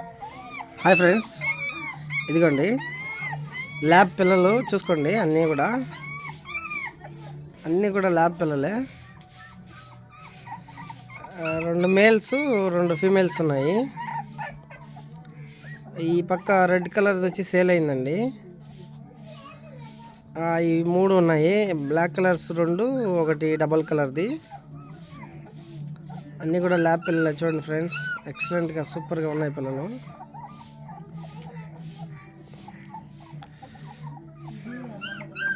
Hi friends. ఇదిగోండి. Lab పిల్లలు చూసుకోండి అన్నీ కూడా. అన్నీ కూడా ల్యాబ్ పిల్లలే. రెండు మేల్స్ రెండు ఫీమేల్స్ ఉన్నాయి. ఈ పక్క రెడ్ కలర్ది వచ్చి సేల్ అయిందండి. ఈ మూడు ఉన్నాయి. బ్లాక్ కలర్స్ రెండు ఒకటి డబల్ కలర్ది. అన్నీ కూడా ల్యాబ్ పిల్లలు. చూడండి ఫ్రెండ్స్ ఎక్సలెంట్గా సూపర్గా ఉన్నాయి పిల్లలు.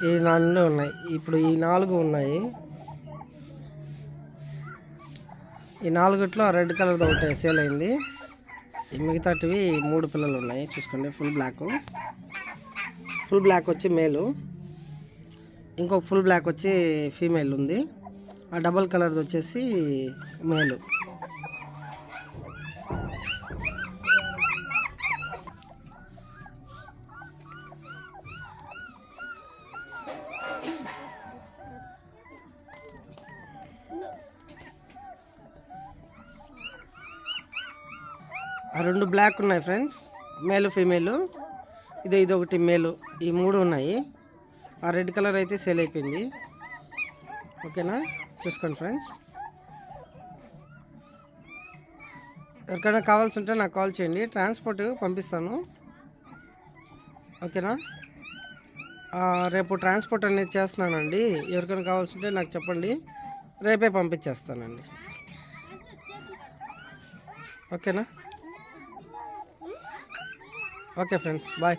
ఈ నాలుగు ఉన్నాయి. ఇప్పుడు ఈ నాలుగు ఉన్నాయి. ఈ నాలుగుట్లో రెడ్ కలర్ది ఒకటి సేల్ అయింది. ఈ మిగతాటివి మూడు పిల్లలు ఉన్నాయి. చూసుకోండి ఫుల్ బ్లాక్ ఫుల్ బ్లాక్ వచ్చి మేలు ఇంకొక ఫుల్ బ్లాక్ వచ్చి ఫీమేల్ ఉంది. ఆ డబల్ కలర్ది వచ్చేసి మేలు. ఆ రెండు బ్లాక్ ఉన్నాయి ఫ్రెండ్స్ మేలు ఫీమేలు ఇది ఇది ఒకటి మేలు. ఈ మూడు ఉన్నాయి. ఆ రెడ్ కలర్ అయితే సేల్ అయిపోయింది. ఓకేనా చూసుకోండి ఫ్రెండ్స్. ఎవరికైనా కావాల్సి ఉంటే నాకు కాల్ చేయండి. ట్రాన్స్పోర్ట్ పంపిస్తాను. ఓకేనా? రేపు ట్రాన్స్పోర్ట్ అనేది చేస్తున్నానండి. ఎవరికైనా కావాల్సి ఉంటే నాకు చెప్పండి. రేపే పంపించేస్తానండి. ఓకేనా? Okay friends. బాయ్.